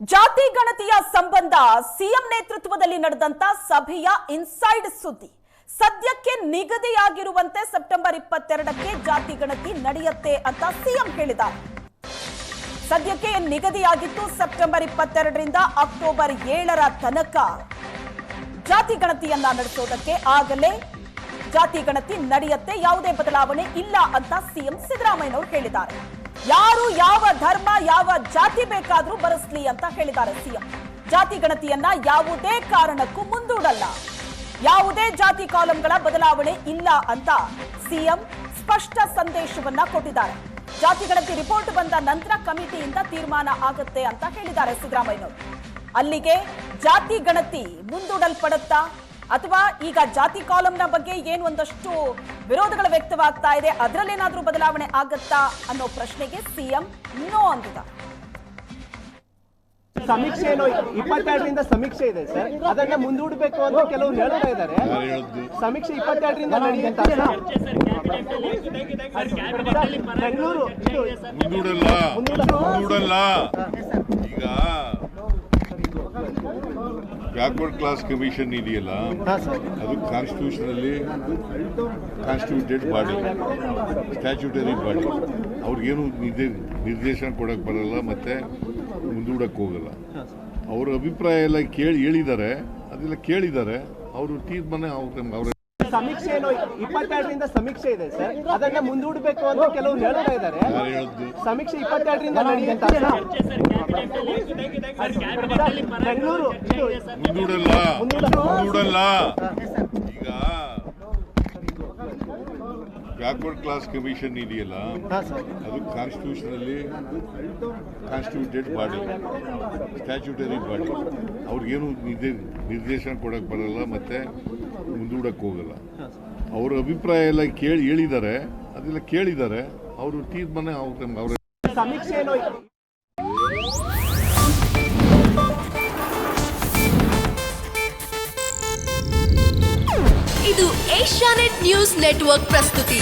ಜಾತಿ ಗಣತಿಯ ಸಂಬಂಧ ಸಿಎಂ ನೇತೃತ್ವದಲ್ಲಿ ನಡೆದಂತ ಸಭೆಯ ಇನ್ಸೈಡ್ ಸುದ್ದಿ. ಸದ್ಯಕ್ಕೆ ನಿಗದಿಯಾಗಿರುವಂತೆ ಸೆಪ್ಟೆಂಬರ್ ಇಪ್ಪತ್ತೆರಡಕ್ಕೆ ಜಾತಿ ಗಣತಿ ನಡೆಯುತ್ತೆ ಅಂತ ಸಿಎಂ ಹೇಳಿದ್ದಾರೆ. ಸದ್ಯಕ್ಕೆ ನಿಗದಿಯಾಗಿತ್ತು ಸೆಪ್ಟೆಂಬರ್ ಇಪ್ಪತ್ತೆರಡರಿಂದ ಅಕ್ಟೋಬರ್ ಏಳರ ತನಕ. ಜಾತಿ ಗಣತಿಯನ್ನ ನಡೆಸೋದಕ್ಕೆ ಆಗಲೇ ಜಾತಿ ಗಣತಿ ನಡೆಯುತ್ತೆ, ಯಾವುದೇ ಬದಲಾವಣೆ ಇಲ್ಲ ಅಂತ ಸಿಎಂ ಸಿದ್ದರಾಮಯ್ಯನವರು ಹೇಳಿದ್ದಾರೆ. ಯಾರು ಯಾವ ಧರ್ಮ, ಯಾವ ಜಾತಿ ಬೇಕಾದರೂ ಬರೆಸ್ಲಿ ಅಂತ ಹೇಳಿದ್ದಾರೆ ಸಿಎಂ. ಜಾತಿ ಗಣತಿಯನ್ನ ಯಾವುದೇ ಕಾರಣಕ್ಕೂ ಮುಂದೂಡಲ್ಲ. ಯಾವುದೇ ಜಾತಿ ಕಾಲಂಗಳ ಬದಲಾವಣೆ ಇಲ್ಲ ಅಂತ ಸಿಎಂ ಸ್ಪಷ್ಟ ಸಂದೇಶವನ್ನ ಕೊಟ್ಟಿದ್ದಾರೆ. ಜಾತಿ ಗಣತಿ ರಿಪೋರ್ಟ್ ಬಂದ ನಂತರ ಕಮಿಟಿಯಿಂದ ತೀರ್ಮಾನ ಆಗುತ್ತೆ ಅಂತ ಹೇಳಿದ್ದಾರೆ ಸಿದ್ದರಾಮಯ್ಯನವರು. ಅಲ್ಲಿಗೆ ಜಾತಿ ಗಣತಿ ಮುಂದೂಡಲ್ಪಡುತ್ತಾ ಅಥವಾ ಈಗ ಜಾತಿ ಕಾಲಂನ ಬಗ್ಗೆ ಏನು ಒಂದಷ್ಟು ವಿರೋಧಗಳು ವ್ಯಕ್ತವಾಗ್ತಾ ಇದೆ ಅದರಲ್ಲೇನಾದ್ರೂ ಬದಲಾವಣೆ ಆಗತ್ತಾ ಅನ್ನೋ ಪ್ರಶ್ನೆಗೆ ಸಿಎಂ ನೋ ಅಂದಿದ್ದಾರೆ ಸಮೀಕ್ಷೆ ಏನು ಇಪ್ಪತ್ತೆರಡರಿಂದ ಸಮೀಕ್ಷೆ ಇದೆ ಸರ್. ಅದನ್ನ ಮುಂದೂಡಬೇಕು ಅಂತ ಕೆಲವರು ಹೇಳ್ತಾ ಇದ್ದಾರೆ. ಸಮೀಕ್ಷೆ ಇಪ್ಪತ್ತೆರಡರಿಂದ ನಡೆಯುತ್ತ ಬೆಂಗಳೂರು ಇದು ಮುಂದೂಡಲ್ಲ. ಮುಂದೂಡಲ್ಲ. ಈಗ ಬ್ಯಾಕ್ವರ್ಡ್ ಕ್ಲಾಸ್ ಕಮಿಷನ್ ಇದೆಯಲ್ಲ? ಅದು ಕಾನ್ಸ್ಟಿಟ್ಯೂಷನ್ ಅಲ್ಲಿ ಕಾನ್ಸ್ಟಿಟ್ಯೂಟೆಡ್ ಬಾಡಿ ಸ್ಟ್ಯಾಚ್ಯೂಟರಿ ಬಾಡಿ ಅವ್ರಿಗೇನು ನಿರ್ದೇಶನ ಕೊಡಕ್ ಬರಲ್ಲ ಮತ್ತೆ ಮುಂದೂಡಕ್ ಹೋಗಲ್ಲ. ಅವ್ರ ಅಭಿಪ್ರಾಯ ಎಲ್ಲ ಕೇಳಿ ಹೇಳಿದ್ದಾರೆ. ಅದೆಲ್ಲ ಕೇಳಿದ್ದಾರೆ. ಅವರು ತೀರ್ಮಾನ ಅವ್ರ ಅವ್ರ ಸಮೀಕ್ಷೆ ಏನು ಇಪ್ಪತ್ತೆರಡರಿಂದ ಸಮೀಕ್ಷೆ ಇದೆ ಸರ್. ಅದನ್ನ ಮುಂದೂಡಬೇಕು ಅಂತ ಕೆಲವರು ಹೇಳ್ತಾ ಇದ್ದಾರೆ. ಸಮೀಕ್ಷೆ ಇಪ್ಪತ್ತೆರಡರಿಂದ ನಡೆಯುತ್ತ ಬೆಂಗಳೂರು ಮುಂದೂಡಲ್ಲ. ಈಗ ಬ್ಯಾಕ್ವರ್ಡ್ ಕ್ಲಾಸ್ ಕಮಿಷನ್ ಇದೆಯಲ್ಲ ಅದು ಕಾನ್ಸ್ಟಿಟ್ಯೂಷನ್ ಅಲ್ಲಿ ಕಾನ್ಸ್ಟಿಟ್ಯೂಟೆಡ್ ಬಾಡಿ ಸ್ಟ್ಯಾಚ್ಯೂಟರಿ ಬಾಡಿ ಅವ್ರಿಗೇನು ನಿರ್ದೇಶನ ಕೊಡಕ್ ಬರಲ್ಲ ಮತ್ತೆ ಮುಂದೂಡಕ್ ಹೋಗಲ್ಲ. ಅವ್ರ ಅಭಿಪ್ರಾಯ ಎಲ್ಲ ಕೇಳಿ ಹೇಳಿದ್ದಾರೆ ಅದೆಲ್ಲ ಕೇಳಿದ್ದಾರೆ. ಅವರು ತೀರ್ಮಾನ ಅವ್ರ ಇದು ಏಷ್ಯಾನೆಟ್ ನ್ಯೂಸ್ ನೆಟ್ವರ್ಕ್ ಪ್ರಸ್ತುತಿ.